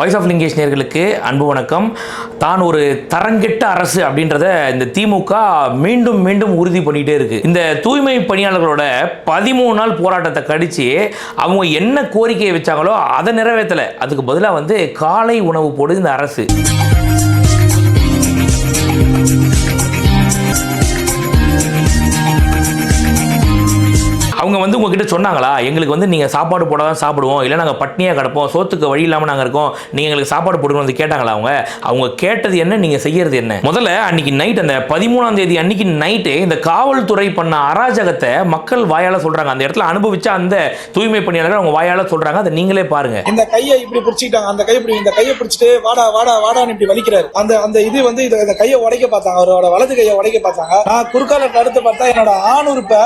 Voice of Lingesh நேர்களுக்கு அன்பு வணக்கம். தான் ஒரு தரங்கெட்ட அரசு அப்படின்றத இந்த திமுக மீண்டும் மீண்டும் உறுதி பண்ணிகிட்டே இருக்குது இந்த தூய்மை பணியாளர்களோட பதிமூணு நாள் போராட்டத்தை கடித்து அவங்க என்ன கோரிக்கையை வச்சாங்களோ அதை நிறைவேற்றலை அதுக்கு பதிலாக வந்து காலை உணவு போடுது இந்த அரசு. அவங்க வந்து உங்ககிட்ட சொன்னாங்களா? எங்களுக்கு வந்து நீங்கள் சாப்பாடு போட தான் சாப்பிடுவோம். இல்லை நாங்கள் பட்னியாக கிடப்போம். சோத்துக்கு வழி இல்லாமல் நாங்கள் இருக்கோம். நீங்கள் எங்களுக்கு சாப்பாடு போடுங்க வந்து கேட்டாங்களா அவங்க? அவங்க கேட்டது என்ன? நீங்கள் செய்யறது என்ன? முதல்ல அன்னைக்கு நைட் அந்த பதிமூணாம் தேதி அன்னைக்கு நைட்டு இந்த காவல்துறை பண்ண அராஜகத்தை மக்கள் வாயால் சொல்கிறாங்க அந்த இடத்துல அனுபவிச்ச அந்த தூய்மை பணியாளர்கள் அவங்க வாயால் சொல்கிறாங்க அதை நீங்களே பாருங்க. இந்த கையை இப்படி பிடிச்சிக்கிட்டாங்க. அந்த கை இப்படி இந்த கையை பிடிச்சிட்டு வாடா வாடா வாடான்னு இப்படி வலிக்கிறாரு. அந்த அந்த இது வந்து இந்த கையை உடைக்க பார்த்தாங்க. அவரோட வலது கையை உடைக்க பார்த்தாங்க. நான் குறுக்கால தடுத்து பார்த்தா என்னோட ஆணுறுப்பை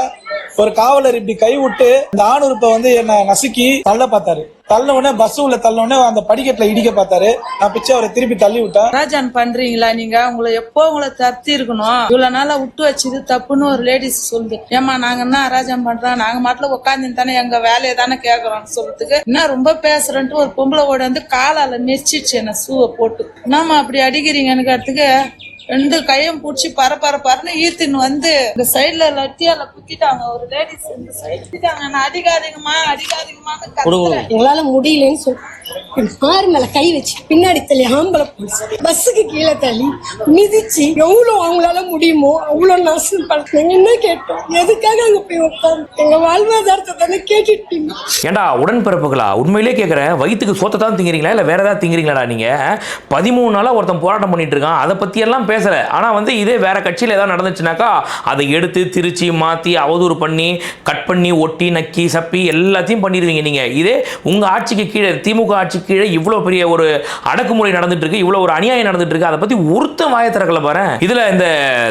ஒரு காவலர் இப்படி கை விட்டு இந்த ஆணுறுப்பை வந்து என்ன நசுக்கி தள்ள பார்த்தாரு. தள்ள உடனே பஸ் உள்ள தள்ள உடனே அந்த படிக்கட்டுல இடிக்க பார்த்தாரு. நான் பிச்சை அவரை திருப்பி தள்ளி விட்டேன் ராஜான் பண்றீங்களா நீங்க? உங்களை எப்போ உங்களை தத்தி இருக்கணும்? இவ்வளவு நாளா விட்டு வச்சது தப்புன்னு ஒரு லேடிஸ் சொல்லுது. ஏமா நாங்க என்ன ராஜான் பண்றோம்? நாங்க மாட்டுல உட்காந்து தானே எங்க வேலையை தானே கேக்குறோம் சொல்றதுக்கு. என்ன ரொம்ப பேசுறேன்ட்டு ஒரு பொம்பளை ஓட வந்து காலால மெச்சிச்சு என்ன சூவை போட்டு. என்னமா அப்படி அடிக்கிறீங்கன்னு கேட்டதுக்கு ரெண்டு கையும் பிடிச்சி பர பர பரன்னு ஈத்துன்னு வந்து இந்த சைடுல லட்டியால குத்திட்டாங்க. ஒரு லேடிஸ் இந்த சைடு குத்திட்டாங்க. நான் அடிக்காதீங்கம்மா அடிக்காதீங்கம்மான்னு எங்களால முடியலன்னு சொல்லி மாறு மேல கை வச்சு பின்னாடி தள்ளி ஆம்பளை போலீஸ் பஸ்ஸுக்கு கீழே தள்ளி மிதிச்சு எவ்வளவு அவங்களால முடியுமோ அவ்வளவு நாசம் படுத்துனாங்க என்ன கேட்டோம்? எதுக்காக அங்க போய் உட்காந்து எங்க வாழ்வாதாரத்தை தானே கேட்டுட்டீங்க. ஏண்டா உடன்பிறப்புகளா? உண்மையிலே கேட்குறேன் வயிற்றுக்கு சோத்தை தான் திங்கிறீங்களா? இல்லை வேற ஏதாவது திங்கிறீங்களாடா நீங்கள் பதிமூணு நாளாக ஒருத்தன் போராட்டம் பண்ணிட்டு இருக்கான். அதை பற்றியெல்லாம் பேசலை. ஆனால் வந்து இதே வேற கட்சியில் ஏதாவது நடந்துச்சுனாக்கா அதை எடுத்து திருச்சி மாற்றி அவதூறு பண்ணி கட் பண்ணி ஒட்டி நக்கி சப்பி எல்லாத்தையும் பண்ணிடுவீங்க நீங்கள் இதே உங்கள் ஆட்சிக்கு கீழே திமுக ஆட்சிக்கு கீழே இவ்வளோ பெரிய ஒரு அடக்குமுறை நடந்துட்டு இருக்கு இவ்வளோ ஒரு அநியாயம் நடந்துட்டு இருக்கு அதை பற்றி ஒருத்த வாயை திறக்கல பாரு இதில் இந்த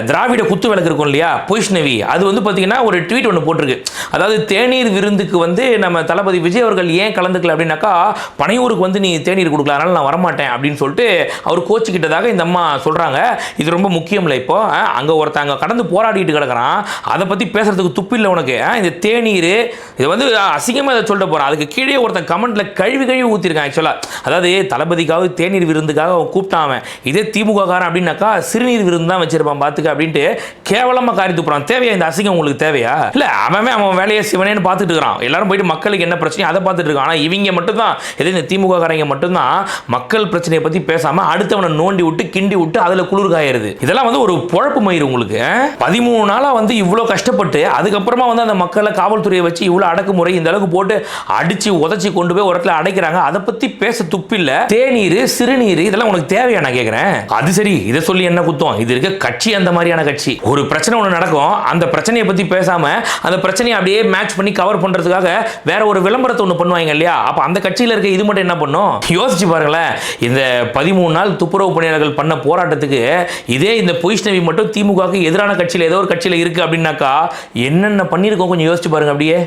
திராவிட குத்து விளக்கு இருக்கும் இல்லையா பொய்ஷ்ணவி அது வந்து பார்த்தீங்கன்னா ஒரு ட்வீட் ஒன்று போட்டிருக்கு. அதாவது தேநீர் விருந்துக்கு வந்து நம்ம தளபதி விஜய் அவர்கள் ஏன் கலந்துக்கல அப்படின்னாக்கா பனையூருக்கு வந்து நீ தேநீர் கொடுக்கல அதனால நான் வரமாட்டேன் அப்படின்னு சொல்லிட்டு அவர் கோச்சிக்கிட்டதாக இந்த அம்மா சொல்கிறாங்க இது ரொம்ப முக்கியம் இல்லை இப்போ அங்கே ஒருத்தங்க கடந்து போராடிட்டு கிடக்குறான். அதை பற்றி பேசுறதுக்கு துப்பு இல்லை உனக்கு. இந்த தேநீர் இது வந்து அசிங்கமாக இதை சொல்லிட்டு போகிறான் அதுக்கு கீழே ஒருத்தன் கமெண்ட்டில் கழுவி கழுவி ஊற்றிருக்கான் ஆக்சுவலாக அதாவது தளபதிக்காக தேநீர் விருந்துக்காக அவன் கூப்பிட்டான் அவன். இதே திமுக காரன் அப்படின்னாக்கா சிறுநீர் விருந்து தான் வச்சிருப்பான் பார்த்துக்க அப்படின்ட்டு கேவலமாக காரி துப்புறான். தேவையா இந்த அசிங்கம் உங்களுக்கு தேவையா? இல்லை அவன் அவன் வேலையை சிவனேன்னு பார்த்துட்டு இருக்கிறான். எல்லாரும் போயிட்டு மக்களுக்கு என்ன பிரச்சனையோ அதை பார்த்துட்டு இருக்கான். ஆனால் இவங்க மட்டும்தான். இதே இந்த திமுக காரங்க மட்டும்தான் மக்கள் பிரச்சனையை பற்றி பேசாமல் அடுத்தவனை நோண்டி விட்டு கிண்டி விட்டு அதில் குளிர் ஆயிருது இதெல்லாம் வந்து ஒரு பொழப்பு மயிறு உங்களுக்கு. பதிமூணு நாளாக வந்து இவ்வளோ கஷ்டப்பட்டு அதுக்கப்புறமா வந்து அந்த மக்களை காவல்துறையை வச்சு இவ்வளோ அடக்குமுறை இந்த அளவுக்கு போட்டு அடிச்சு உதச்சி கொண்டு போய் ஒரு இடத்துல அடைக்கிறாங்க. அதை பற்றி பேச துப்பில்ல தேநீர் சிறுநீர் இதெல்லாம் உனக்கு தேவையா? நான் கேட்குறேன் அது சரி. இதை சொல்லி என்ன குத்தம்? இது இருக்க கட்சி அந்த மாதிரியான கட்சி. ஒரு பிரச்சனை ஒன்று நடக்கும். அந்த பிரச்சனையை பற்றி பேசாம அந்த பிரச்சனையை அப்படியே மேட்ச் பண்ணி கவர் பண்ணுறதுக்காக வேற ஒரு விளம்பரத்தை ஒன்று பண்ணுவாங்க இல்லையா? அப்போ அந்த கட்சியில் இருக்க இது மட்டும் என்ன பண்ணும்? யோசிச்சு பாருங்களேன். இந்த பதிமூணு நாள் துப்புரவு பணியாளர்கள் பண்ண போராட்டத்துக்கு இதே இந்த பொய்ஷ்ணவி மட்டும் திமுகவுக்கு எதிரான கட்சியில் ஏதோ ஒரு கட்சியில் இருக்கு அப்படின்னாக்கா என்னென்ன பண்ணியிருக்கோம் கொஞ்சம் யோசிச்சு பாருங்க அப்படியே.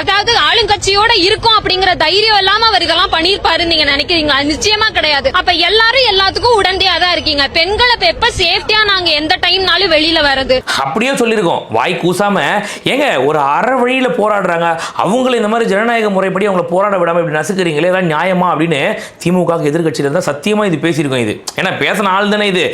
அதாவது ஆளுங்கட்சியோட இருக்கும் அப்படிங்கிற தைரியம் இல்லாம அவர் இதெல்லாம் பண்ணிருப்பாருன்னு நீங்க நினைக்கிறீங்களா? நிச்சயமா கிடையாது. அப்ப எல்லாரும் எல்லாத்துக்கும் உடந்தையா தான் இருக்கீங்க. பெண்களை எப்ப சேஃப்டியா நாங்க எந்த டைம்னாலும் வெளியில வர்றது? அப்படியே சொல்லியிருக்கோம். வாய் கூசாம ஏங்க ஒரு அரை வழியில போராடுறாங்க. அவங்கள இந்த மாதிரி ஜனநாயக முறைப்படி அவங்கள போராட விடாம இப்படி நசுக்கிறீங்களே ஏதாவது நியாயமா அப்படின்னு திமுக எதிர்கட்சியில் இருந்தால் சத்தியமா இது பேசியிருக்கோம் இது. ஏன்னா பேசின ஆள் தானே இது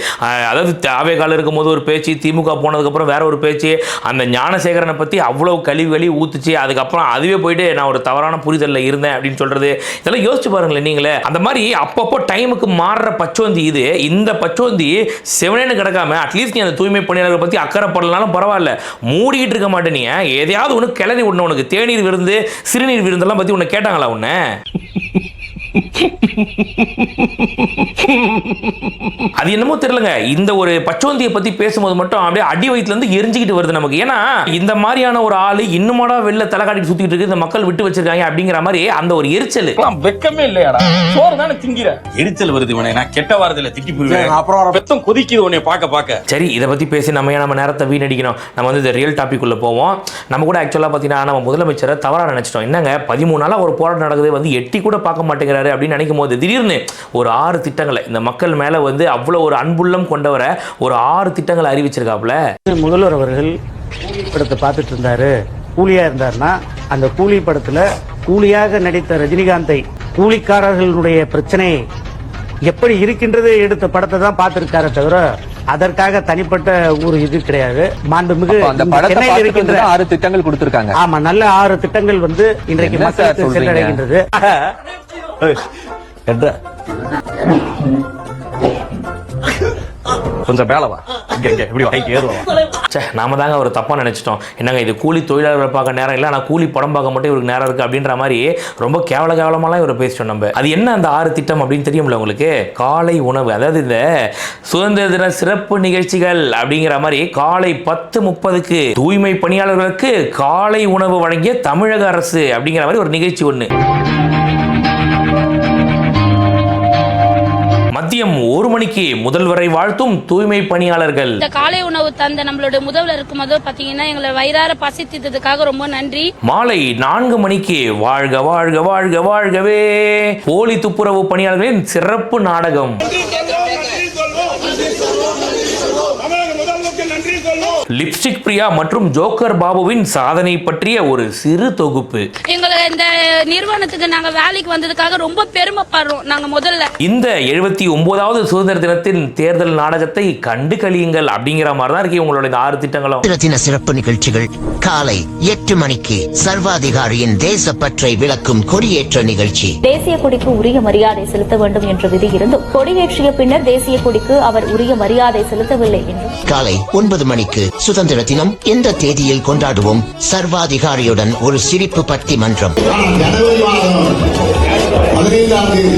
அதாவது தாவே இருக்கும்போது ஒரு பேச்சு திமுக போனதுக்கப்புறம் வேற ஒரு பேச்சு அந்த ஞானசேகரனை பற்றி அவ்வளோ கழிவு கழிவு ஊத்துச்சு. அதுக்கப்புறம் அதுவே போயிட்டு நான் ஒரு தவறான புரிதலில் இருந்தேன் அப்படின்னு சொல்றது. இதெல்லாம் யோசிச்சு பாருங்களேன் நீங்களே. அந்த மாதிரி அப்பப்போ டைமுக்கு மாறுற பச்சோந்தி இது. இந்த பச்சோந்தி செவனேன்னு கிடக்காம அட்லீஸ்ட் நீ அந்த தூய்மை பணியாளர்களை பற்றி அக்கறைப்படலனாலும் பரவாயில்ல. மூடிக்கிட்டு இருக்க மாட்டேன் நீ. எதையாவது ஒன்று கிளறி விடணும் உனக்கு. தேநீர் விருந்து சிறுநீர் விருந்தெல்லாம் பற்றி உன்னை கேட்டாங்களா உன்னை? அது என்னமோ தெரியலங்க. இந்த ஒரு பச்சோந்தியை பத்தி பேசும்போது மட்டும் அப்படியே அடி வயிற்றுல இருந்து எரிஞ்சுக்கிட்டு வருது நமக்கு. ஏன்னா இந்த மாதிரியான ஒரு ஆளு இன்னுமாடா வெளில தலை காட்டிட்டு சுத்திட்டு இருக்கு இந்த மக்கள் விட்டு வச்சிருக்காங்க அப்படிங்கிற மாதிரி அந்த ஒரு எரிச்சல். வெக்கமே இல்லையாடா? சோறு தானே திங்கிற. எரிச்சல் வருது இவனை. நான் கெட்ட வாரத்துல திட்டி போயிருவேன் அப்புறம் வெத்தம் கொதிக்குது உன்னை பாக்க பாக்க சரி இதை பற்றி பேசி நம்ம ஏன் நம்ம நேரத்தை வீணடிக்கணும்? நம்ம வந்து இந்த ரியல் டாபிக் உள்ள போவோம். நம்ம கூட ஆக்சுவலாக பார்த்தீங்கன்னா நம்ம முதலமைச்சரை தவறாக நினச்சிட்டோம். என்னங்க பதிமூணு நாளாக ஒரு போராட்டம் நடக்குது வந்து எட்டி கூட பார்க்க மாட்டேங்கிறாரு அப்படின்னு நினைக்கும் போது திடீர்னு ஒரு ஆறு திட்டங்களை இந்த மக்கள் மேலே வந்து அவ்வளோ ஒரு அன்புள்ளம் கொண்டவரை ஒரு ஆறு திட்டங்களை அறிவிச்சிருக்காப்புல? முதல்வர் அவர்கள் படத்தை பார்த்துட்டு இருந்தாரு. கூலியா இருந்தாருன்னா அந்த கூலி படத்துல கூலியாக நடித்த ரஜினிகாந்தை கூலிக்காரர்களுடைய பிரச்சனை எப்படி இருக்கின்றது எடுத்த படத்தை தான் பார்த்துருக்காரு தவிர அதற்காக தனிப்பட்ட ஒரு இது கிடையாது. மாண்புமிகு சென்னையில் இருக்கின்ற ஆறு திட்டங்கள் கொடுத்திருக்காங்க. ஆமா நல்ல ஆறு திட்டங்கள் வந்து இன்றைக்கு மக்களுக்கு? சென்றடைகின்றது. கொஞ்சம் மேல வா. இங்கே இப்படி வாங்கி ஏறுவா ச்சே நாம தாங்க ஒரு தப்பாக நினச்சிட்டோம். என்னங்க இது கூலி தொழிலாளர்களை பார்க்க நேரம் இல்லை ஆனால் கூலி படம் பார்க்க மட்டும் இவருக்கு நேரம் இருக்குது அப்படின்ற மாதிரி ரொம்ப கேவல கேவலமாலாம் இவரை பேசிட்டோம் நம்ம. அது என்ன அந்த ஆறு திட்டம் அப்படின்னு தெரியும்ல உங்களுக்கு? காலை உணவு அதாவது இந்த சுதந்திர தின சிறப்பு நிகழ்ச்சிகள் அப்படிங்கிற மாதிரி காலை பத்து முப்பதுக்கு தூய்மை பணியாளர்களுக்கு காலை உணவு வழங்கிய தமிழக அரசு அப்படிங்கிற மாதிரி ஒரு நிகழ்ச்சி ஒன்று மதியம் ஒரு மணிக்கு முதல்வரை வாழ்த்தும் தூய்மை பணியாளர்கள். இந்த காலை உணவு தந்த நம்மளோட முதல்வருக்கு முதல் பாத்தீங்கன்னா எங்களை வயிறார பசித்ததுக்காக ரொம்ப நன்றி. மாலை நான்கு மணிக்கு வாழ்க வாழ்க வாழ்க வாழ்கவே. போலி துப்புரவு பணியாளர்களின் சிறப்பு நாடகம். லிப்ஸ்டிக் பிரியா மற்றும் ஜோக்கர் பாபுவின் சாதனை பற்றிய ஒரு சிறு தொகுப்பு. எங்களை இந்த நிறுவனத்துக்கு நாங்க வேலைக்கு வந்ததுக்காக ரொம்ப பெருமைப்படுறோம் நாங்க முதல்ல. இந்த எழுபத்தி ஒன்பதாவது சுதந்திர தினத்தின் தேர்தல் நாடகத்தை கண்டு கழியுங்கள் அப்படிங்கிற மாதிரி தான் இருக்கு உங்களோட இந்த ஆறு திட்டங்களும். தின சிறப்பு நிகழ்ச்சிகள் காலை எட்டு மணிக்கு சர்வாதிகாரியின் தேசப்பற்றை விளக்கும் கொடியேற்ற நிகழ்ச்சி. தேசிய கொடிக்கு உரிய மரியாதை செலுத்த வேண்டும் என்ற விதி இருந்தும் கொடியேற்றிய பின்னர் தேசிய கொடிக்கு அவர் உரிய மரியாதை செலுத்தவில்லை என்றும். காலை ஒன்பது மணிக்கு சுதந்திர தினம் எந்த தேதியில் கொண்டாடுவோம்? சர்வாதிகாரியுடன் ஒரு சிரிப்பு பட்டி மன்றம். பதினைந்தாம் தேதி.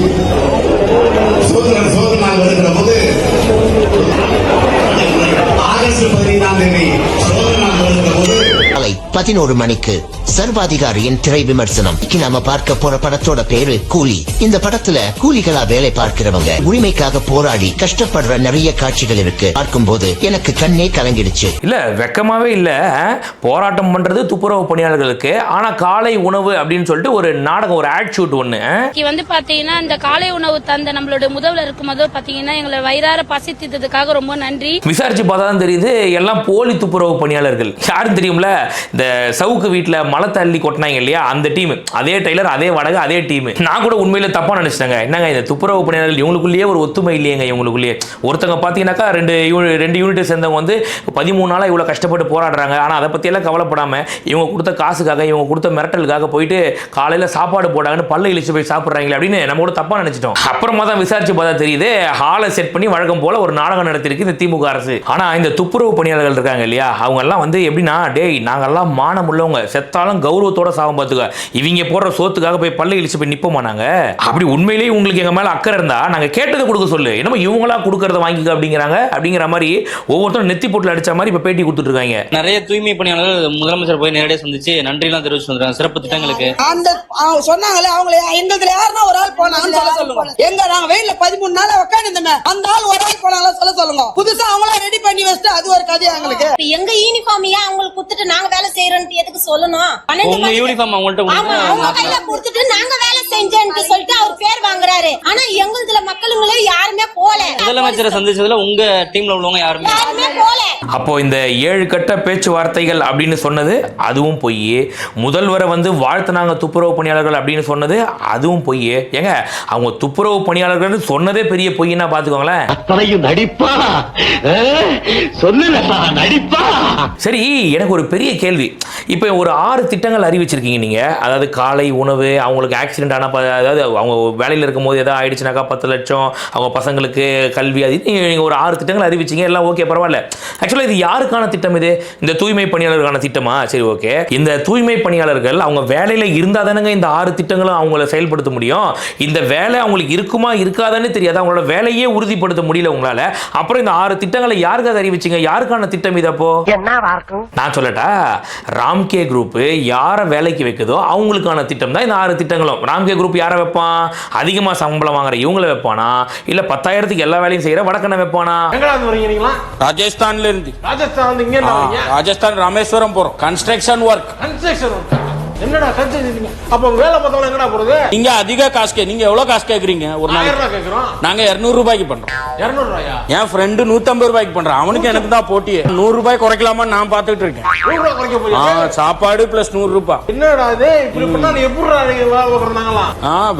பதினோரு மணிக்கு சர்வாதிகாரியின் திரை விமர்சனம். நாம பார்க்க போற படத்தோட பேரு கூலி. இந்த படத்துல கூலிகளா வேலை பார்க்கிறவங்க உரிமைக்காக போராடி கஷ்டப்படுற நிறைய காட்சிகள் இருக்கு. பார்க்கும்போது எனக்கு கண்ணே கலங்கிடுச்சு. இல்ல வெக்கமாவே இல்ல. போராட்டம் பண்றது துப்புரவு பணியாளர்களுக்கு. ஆனா காலை உணவு அப்படின்னு சொல்லிட்டு ஒரு நாடகம் ஒரு ஆட் ஷூட் ஒண்ணு. வந்து பாத்தீங்கன்னா இந்த காலை உணவு தந்த நம்மளோட முதல்வருக்கு முதல் பாத்தீங்கன்னா எங்களை வயிறார பசித்ததுக்காக ரொம்ப நன்றி. விசாரிச்சு பார்த்தா தான் தெரியுது எல்லாம் போலி துப்புரவு பணியாளர்கள். யாரும் தெரியும்ல? இந்த சவுக்கு வீட்டில் மழை தள்ளி கொட்டினாங்க இல்லையா? அந்த டீம் அதே டெய்லர் அதே வடகு அதே டீம் நான் கூட உண்மையில் தப்பாக நினச்சிட்டேங்க. என்னங்க இந்த துப்புரவு பணியாளர்கள் இவங்களுக்குள்ளேயே ஒரு ஒத்துமை இல்லையங்க இவங்களுக்குள்ளேயே. ஒருத்தங்க பார்த்தீங்கன்னாக்கா ரெண்டு யூனி- ரெண்டு யூனிட் சேர்ந்தவங்க வந்து பதிமூணு நாளாக இவ்வளோ கஷ்டப்பட்டு போராடுறாங்க. ஆனால் அதை பற்றியெல்லாம் கவலைப்படாமல் இவங்க கொடுத்த காசுக்காக இவங்க கொடுத்த மிரட்டலுக்காக போயிட்டு காலையில் சாப்பாடு போடாங்கன்னு பல்ல இழிச்சு போய் சாப்பிட்றாங்களே அப்படின்னு நம்ம கூட தப்பாக நினச்சிட்டோம். அப்புறமா தான் விசாரிச்சு பார்த்தா தெரியுது ஹாலை செட் பண்ணி வழக்கம் போல் ஒரு நாடகம் நடத்திருக்கு இந்த திமுக அரசு. ஆனால் இந்த துப்புரவு பணியாளர்கள் இருக்காங்க இல்லையா? அவங்கெல்லாம் வந்து எப்படின்னா டேய் நாங்கள்லாம் மானம் உள்ளவங்க செத்தாலும் கௌரவத்தோட சாகம் பார்த்துக்க. இவங்க போடுற சோத்துக்காக போய் பல்ல இழிச்சு போய் நிப்போமா நாங்க? அப்படி உண்மையிலேயே உங்களுக்கு எங்க மேல அக்கறை இருந்தா நாங்க கேட்டதை கொடுக்க சொல்லு. என்னமோ இவங்களா கொடுக்கறத வாங்கிக்க அப்படிங்கிறாங்க. அப்படிங்கிற மாதிரி ஒவ்வொருத்தரும் நெத்தி போட்டுல அடிச்ச மாதிரி இப்ப பேட்டி கொடுத்துட்டு இருக்காங்க. நிறைய தூய்மை பணியாளர்கள் முதலமைச்சர் போய் நேரடியாக சந்திச்சு நன்றிலாம் தெரிவிச்சு வந்துருக்காங்க. சிறப்பு திட்டங்களுக்கு. அந்த அவங்க சொன்னாங்களே அவங்களே எங்கதுல யாருன்னா ஒரு ஆள் போனாங்கன்னு சொல்ல சொல்லுங்க. எங்க நாங்க வெயில்ல பதிமூணு நாள் உட்காந்துருந்தோமே அந்த ஆள் ஒரு ஆள் போனாங்களா சொல்ல சொல்லுங்க. புதுசா அவங்களா ரெடி பண்ணி வச்சுட்டு அது ஒரு கதையா எங்களுக்கு. எங்க யூனிஃபார்ம் ஏன் அவங்களுக்கு கொடுத்துட்டு நாங்க வேலை செய்யறோம்னு எதுக்கு சொல்லணும்? பன்னெண்டு யூனிஃபார்ம் அவங்கள்ட்ட ஆமா அவங்க கையில கொடுத்துட்டு நாங்க வேலை செஞ்சோன்ட்டு சொல்லிட்டு அவர் பேர் வாங்குறாரு. ஆனா எங்களுதுல மக்களுங்களே யாருமே போல. முதலமைச்சரை சந்திச்சதுல உங்க டீம்ல உள்ளவங்க யாருமே யாருமே போல. அப்போ இந்த ஏழு கட்ட பேச்சுவார்த்தைகள் அப்படின்னு சொன்னது அதுவும் பொய் முதல்வரை வந்து வாழ்த்துனாங்க துப்புரவு பணியாளர்கள் அப்படின்னு சொன்னது அதுவும் பொய் ஏங்க அவங்க துப்புரவு பணியாளர்கள் சொன்னதே பெரிய பொய்னா பாத்துக்கோங்களேன். அத்தனையும் நடிப்பா? சொல்லுடா நடிப்பா? சரி எனக்கு ஒரு பெரிய கேள்வி. like இப்போ ஒரு ஆறு திட்டங்கள் அறிவிச்சிருக்கீங்க நீங்க. அதாவது காலை உணவு அவங்களுக்கு ஆக்சிடென்ட் ஆனால் அதாவது அவங்க வேலையில் இருக்கும்போது ஏதாவது ஆயிடுச்சுனாக்கா பத்து லட்சம் அவங்க பசங்களுக்கு கல்வி அது இது நீங்க ஒரு ஆறு திட்டங்கள் அறிவிச்சீங்க எல்லாம் ஓகே பரவாயில்ல. ஆக்சுவலாக இது யாருக்கான திட்டம் இது? இந்த தூய்மை பணியாளருக்கான திட்டமா? சரி ஓகே இந்த தூய்மை பணியாளர்கள் அவங்க வேலையில் இருந்தால் தானங்க இந்த ஆறு திட்டங்களும் அவங்கள செயல்படுத்த முடியும்? இந்த வேலை அவங்களுக்கு இருக்குமா இருக்காதான்னு தெரியாது. அவங்களோட வேலையே உறுதிப்படுத்த முடியல உங்களால. அப்புறம் இந்த ஆறு திட்டங்களை யாருக்கு அதை அறிவிச்சீங்க? யாருக்கான திட்டம் இது அப்போ? நான் சொல்லட்டா? ராம்கே குரூப் யாரை வேலைக்கு வைக்குதோ அவங்களுக்கான திட்டம் தான் இந்த ஆறு திட்டங்களும். ராம்கே குரூப் யாரை வைப்பான் அதிகமாக சம்பளம் வாங்குற இவங்கள வைப்பானா? இல்லை பத்தாயிரத்துக்கு எல்லா வேலையும் செய்கிற வடக்கனை வைப்பானா? ராஜஸ்தான்ல இருந்து. ராஜஸ்தான் ராஜஸ்தான் ராமேஸ்வரம் போறோம். கன்ஸ்ட்ரக்ஷன் ஒர்க் கன்ஸ்ட்ரக்ஷன் என்னடா கத்து நீங்க அப்ப வேலை பார்த்தவங்க என்னடா போறது? நீங்க அதிக காசு கே நீங்க எவ்வளவு காசு கேக்குறீங்க? ஒரு நாளைக்கு. ரூபாய் கேக்குறோம். நாங்க 200 ரூபாய்க்கு பண்றோம். இருநூறு ரூபாயா? என் ஃப்ரெண்டு 150 ரூபாய்க்கு பண்றான். அவனுக்கு எனக்கு தான் போட்டி நூறு ரூபாய் குறைக்கலாமான்னு நான் பார்த்துட்டு இருக்கேன். நூறு ரூபாய் குறைக்க ஆ, போய் சாப்பாடு பிளஸ் நூறு ரூபாய் என்னடா இது? இப்படி பண்ணா நீ எப்படி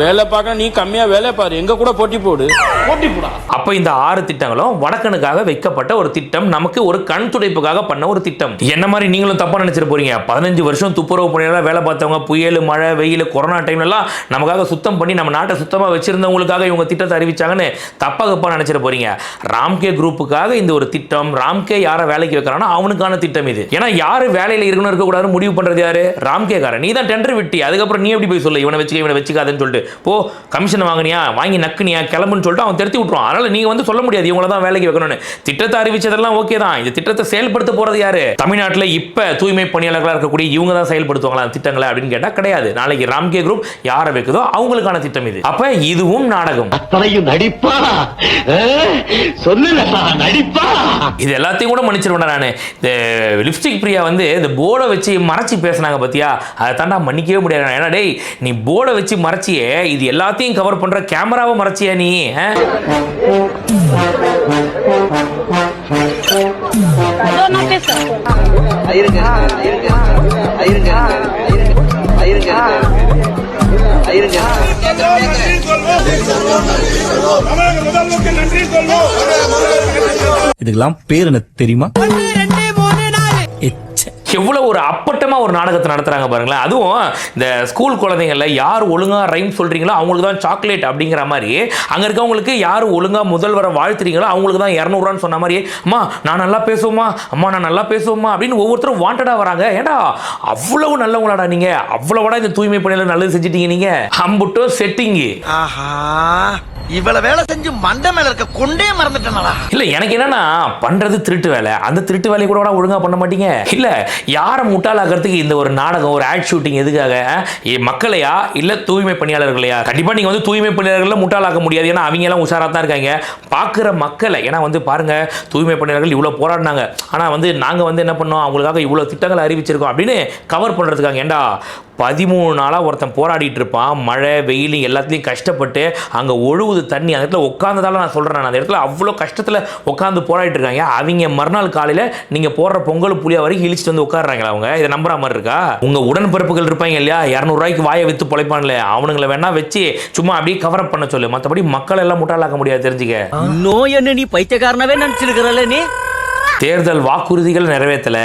வேலை பார்க்க நீ கம்மியா வேலை பாரு. எங்க கூட போட்டி போடு. போட்டி போடா. அப்ப இந்த ஆறு திட்டங்களும் வடக்கனுக்காக வைக்கப்பட்ட ஒரு திட்டம் நமக்கு ஒரு கண் துடைப்புக்காக பண்ண ஒரு திட்டம். என்ன மாதிரி நீங்களும் தப்பா நினைச்சிட்டு போறீங்க? பதினஞ்சு வருஷம் துப்புரவு பணியாளர் வேலை பார்த்தவங்க புயல் மழை வெயில் கொரோனா டைம்லலாம் நமக்காக சுத்தம் பண்ணி நம்ம நாட்டை சுத்தமாக வச்சிருந்தவங்களுக்காக இவங்க திட்டத்தை அறிவிச்சாங்கன்னு தப்பாக தப்பா நினச்சிட போறீங்க. ராம்கே குரூப்புக்காக இந்த ஒரு திட்டம் ராம்கே யாரை வேலைக்கு வைக்கிறானோ அவனுக்கான திட்டம் இது. ஏன்னா யாரு வேலையில் இருக்கணும் இருக்கக்கூடாதுன்னு முடிவு பண்ணுறது யார்? ராம்கே காரன் நீ தான் டெண்டர் விட்டி. அதுக்கப்புறம் நீ எப்படி போய் சொல்ல? இவனை வச்சுக்க இவனை வச்சுக்காதுன்னு சொல்லிட்டு. போ கமிஷன் வாங்கினியா? வாங்கி நக்குனியா? கிளம்புன்னு சொல்லிட்டு அவன் திருத்தி விட்டுருவான். அதனால நீங்க வந்து சொல்ல முடியாது. இவங்கள தான் வேலைக்கு வைக்கணும்னு. திட்டத்தை அறிவிச்சதெல்லாம் ஓகே தான். இந்த திட்டத்தை செயல்படுத்த போகிறது யார்? தமிழ்நாட்டில் இப்போ தூய்மை பணியாளர்களாக இருக்கக்கூடிய இவங்க தான் செயல்படுத்துவாங்களா திட்டங்கள் அப்படின்னு கேட்டா கிடையாது. நாளைக்கு ராம்கே குரூப் யாரை வைக்குதோ அவங்களுக்கான திட்டம் இது. அப்ப இதுவும் நாடகம். அத்தனையும் நடிப்பா? சொல்லுடா நடிப்பா? இது எல்லாத்தையும் கூட மன்னிச்சிருவேன் நான். இந்த லிப்ஸ்டிக் பிரியா வந்து இந்த போர்டை வச்சு மறைச்சி பேசுனாங்க பார்த்தியா அதை தாண்டா மன்னிக்கவே முடியாது ஏன்னா டேய் நீ போர்டை வச்சு மறைச்சியே இது எல்லாத்தையும் கவர் பண்ற கேமராவை மறைச்சியா நீ? நான் பேசுறேன் இதுக்கெல்லாம் பேர் என்ன தெரியுமா? எவ்வளோ ஒரு அப்பட்டமாக ஒரு நாடகத்தை நடத்துகிறாங்க பாருங்களேன். அதுவும் இந்த ஸ்கூல் குழந்தைங்கள யார் ஒழுங்காக ரைம் சொல்கிறீங்களோ அவங்களுக்கு தான் சாக்லேட் அப்படிங்கிற மாதிரி அங்கே இருக்கவங்களுக்கு யார் ஒழுங்கா முதல்வரை வாழ்த்துறீங்களோ அவங்களுக்கு தான் இரநூறுவான்னு சொன்ன மாதிரி அம்மா நான் நல்லா பேசுவோமா அம்மா நான் நல்லா பேசுவோமா அப்படின்னு ஒவ்வொருத்தரும் வாண்டடாக வராங்க. ஏடா அவ்வளவு நல்லவங்களாடா நீங்கள் அவ்வளவுடா இந்த தூய்மை பணியில் நல்லது செஞ்சிட்டீங்க நீங்கள் அம்புட்டோ செட்டிங்கு ஆஹா. இவ்வளவு வேலை செஞ்சு மண்டை மேல இருக்க கொண்டே மறந்துட்டனா இல்ல எனக்கு என்னன்னா பண்றது திருட்டு வேலை. அந்த திருட்டு வேலையை கூட ஒழுங்கா பண்ண மாட்டீங்க. இல்ல யாரை முட்டாளாக்குறதுக்கு இந்த ஒரு நாடகம் ஒரு ஆட் ஷூட்டிங் எதுக்காக? மக்களையா? இல்ல தூய்மை பணியாளர்களையா? கண்டிப்பா நீங்க வந்து தூய்மை பணியாளர்களை முட்டாளாக்க முடியாது. ஏன்னா அவங்க எல்லாம் உஷாரா தான் இருக்காங்க. பாக்குற மக்களை ஏன்னா வந்து பாருங்க தூய்மை பணியாளர்கள் இவ்வளவு போராடினாங்க. ஆனா வந்து நாங்க வந்து என்ன பண்ணோம்? அவங்களுக்காக இவ்வளவு திட்டங்களை அறிவிச்சிருக்கோம் அப்படின்னு கவர் பண்றதுக்காக. ஏண்டா பதிமூணு நாளாக ஒருத்தன் போராடிட்டு இருப்பான். மழை வெயில் எல்லாத்துலேயும் கஷ்டப்பட்டு அங்கே ஒழுகுது தண்ணி. அந்த இடத்துல உட்காந்ததால நான் சொல்கிறேன் அந்த இடத்துல அவ்வளோ கஷ்டத்தில் உட்காந்து போராடிட்டு இருக்காங்க. அவங்க மறுநாள் காலையில் நீங்கள் போடுற பொங்கல் புளியா வரைக்கும் இழிச்சிட்டு வந்து உட்காடுறாங்களா அவங்க? இதை நம்புற மாதிரி இருக்கா? உங்கள் உடன்பிறப்புகள் இருப்பாங்க இல்லையா? இரநூறுவாய்க்கு வாயை விற்று பொழைப்பான்ல அவனுங்களை வேணா வச்சு சும்மா அப்படியே கவரப் பண்ண சொல்லு. மற்றபடி மக்கள் எல்லாம் முட்டாளாக்க முடியாது தெரிஞ்சுக்க. நோய் என்ன நீ பைத்தியக்காரனவே நினச்சிருக்கிறல்ல நீ? தேர்தல் வாக்குறுதிகள் நிறைவேற்றல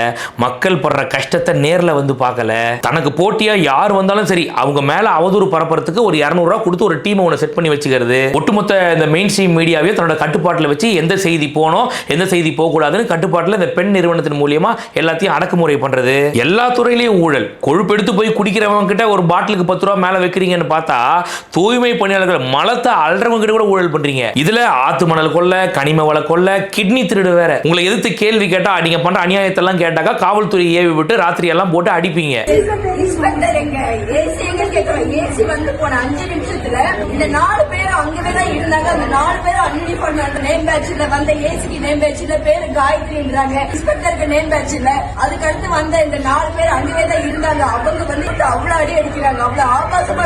மக்கள் படுற கஷ்டத்தை நேரில் வந்து பார்க்கல. தனக்கு போட்டியா யார் வந்தாலும் சரி அவங்க மேல அவதூறு பரப்புறதுக்கு ஒரு இரநூறுவா கொடுத்து ஒரு டீம் ஒன்று செட் பண்ணி வச்சுக்கிறது. ஒட்டுமொத்த இந்த மெயின் ஸ்ட்ரீம் மீடியாவே தன்னோட கட்டுப்பாட்டில் வச்சு எந்த செய்தி போகணும் எந்த செய்தி போகக்கூடாதுன்னு கட்டுப்பாட்டில் இந்த பெண் நிறுவனத்தின் மூலியமா எல்லாத்தையும் அடக்குமுறை பண்றது. எல்லா துறையிலையும் ஊழல். கொழுப்பெடுத்து போய் குடிக்கிறவங்க கிட்ட ஒரு பாட்டிலுக்கு பத்து ரூபா மேல வைக்கிறீங்கன்னு பார்த்தா தூய்மை பணியாளர்கள் மலத்தை அல்றவங்க கிட்ட கூட ஊழல் பண்றீங்க. இதுல ஆத்து மணல் கொள்ள கனிம வள கொள்ள கிட்னி திருடு வேற. உங்களை எதிர்த்து கேள்வி கேட்டால் நீங்கள் பண்ணுற அநியாயத்தெல்லாம் கேட்டாக்கா காவல்துறை ஏவி விட்டு ராத்திரி எல்லாம் போட்டு அடிப்பீங்க. எங்க ஏசி ஏசி வந்து அஞ்சு இந்த நாலு பேரும் தான் இருந்தாங்க அந்த நாலு பேரும் நேம் வந்த ஏசிக்கு நேம் நேம் பேட்ச் வந்த இந்த நாலு பேர் தான் இருந்தாங்க அவங்க அடி அடிக்கிறாங்க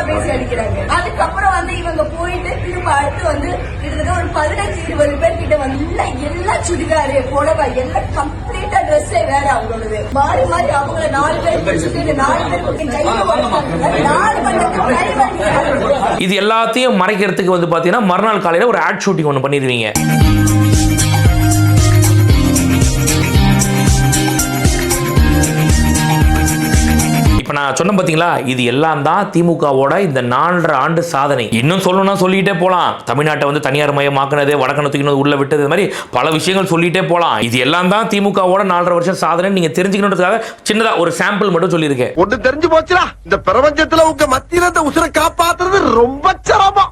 பேசி அடிக்கிறாங்க அதுக்கப்புறம் வந்து இவங்க போயிட்டு திரும்ப அடுத்து வந்து கிட்டத்தட்ட ஒரு பதினஞ்சு இருபது பேர் கிட்ட வந்து எல்லா எல்லாம் புடவை எல்லாம் கம்ப்ளீட்டா ட்ரெஸ்ஸே வேற அவங்களோடது. மாறி மாறி அவங்கள நாலு பேர் பிடிச்சிட்டு இந்த நாலு பேர் கையில வந்தாங்க நாலு மணிக்கு டிரைவர் இது எல்லாத்தையும் மறைக்கிறதுக்கு வந்து பாத்தீங்கன்னா மறுநாள் காலையில ஒரு ஆட் ஷூட்டிங் ஒன்று பண்ணிடுவீங்க இப்போ நான் சொன்ன பார்த்தீங்களா இது எல்லாம் தான் திமுகவோட இந்த நாலரை ஆண்டு சாதனை. இன்னும் சொல்லணும்னா சொல்லிட்டே போகலாம் தமிழ்நாட்டை வந்து தனியார் மயமாக்குனது வடக்கணை தூக்கினது உள்ள விட்டது மாதிரி பல விஷயங்கள் சொல்லிட்டே போகலாம் இது எல்லாம் தான் திமுகவோட நாலரை வருஷம் சாதனை நீங்க தெரிஞ்சுக்கணுன்றதுக்காக சின்னதா ஒரு சாம்பிள் மட்டும் சொல்லியிருக்கேன். ஒன்று தெரிஞ்சு போச்சுடா. இந்த பிரபஞ்சத்தில் உங்க மத்தியில் இந்த உசுரை காப்பாத்துறது ரொம்ப சிரமம்.